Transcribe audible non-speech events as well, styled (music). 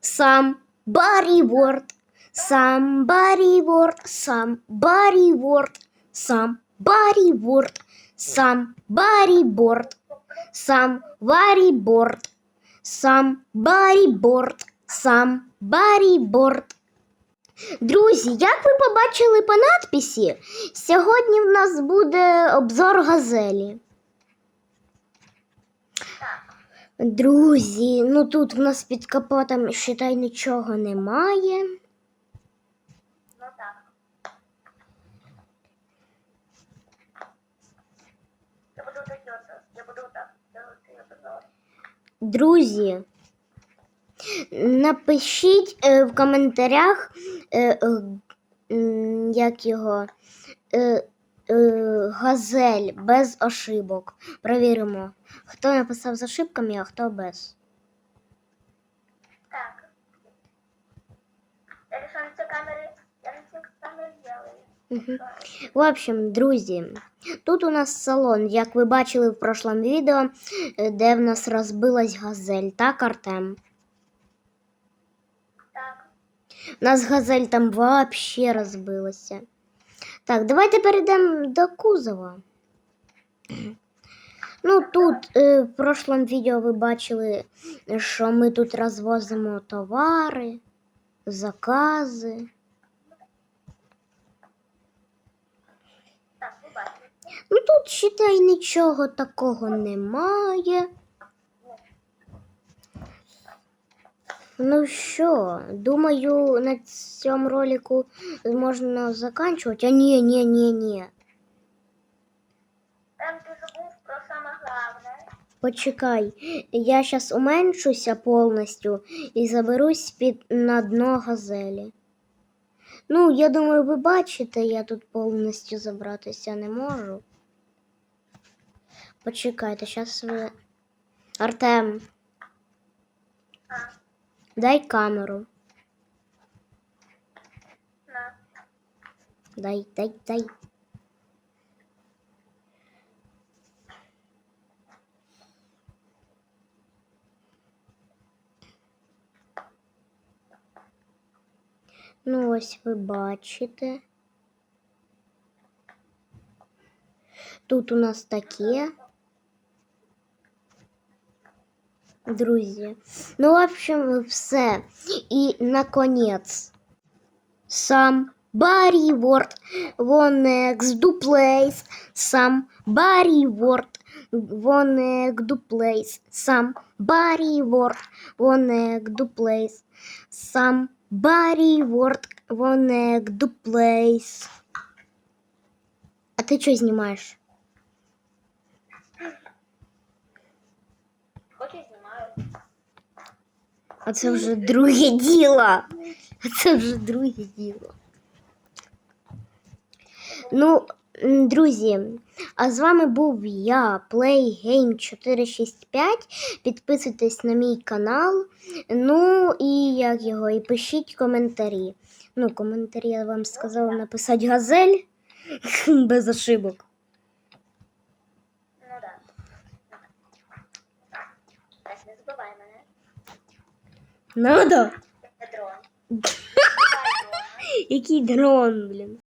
Somebody word. Somebody word. Somebody word. Somebody word. Somebody board. Somebody board. Somebody board. Somebody board. Друзі, як ви побачили по надписі, сьогодні в нас буде обзор газелі. Друзі, ну тут в нас під капотом, считай, нічого немає. Ну так. Я буду так. Я буду так. Друзі, напишіть е, в коментарях, е, е, як його е, газель без ошибок. Провіримо, хто написав з ошибками, а хто без. Так. В общем, друзі, тут у нас салон, як ви бачили в прошлому відео, е, де в нас розбилась газель, так, Артем? Так. У нас газель там вообще розбилася. Так, давайте перейдемо до кузова. (clears throat) Ну, тут е, в прошлому відео ви бачили, що ми тут розвозимо товари, закази. Ну тут, считай, нічого такого немає. Ну що, думаю, на цьому ролику можна заканчувати. А ні, ні, ні, ні. Там ти забув про саме головне. Почекай, я зараз уменшуся повністю і заберусь під на дно газелі. Ну, я думаю, ви бачите, я тут повністю забратися не можу. Почекайте, зараз ви. Артем, дай камеру. на. Дай, дай, дай. Ну, ось ви бачите. Тут у нас таке. Друзі. Ну, в общем, все. І наконець. Somebody word one next to place. Somebody word one next to place. Somebody word one next to place. Somebody word one next to place. А ти що знімаєш? А це вже друге діло. А це вже друге діло. Ну, друзі, а з вами був я, PlayGame465. Підписуйтесь на мій канал. Ну і як його, і пишіть коментарі. Ну, коментарі я вам сказала написати газель (laughs) без ошибок. Ну. Не забувай мене. Надо? Дрон. (laughs) Який дрон, блін.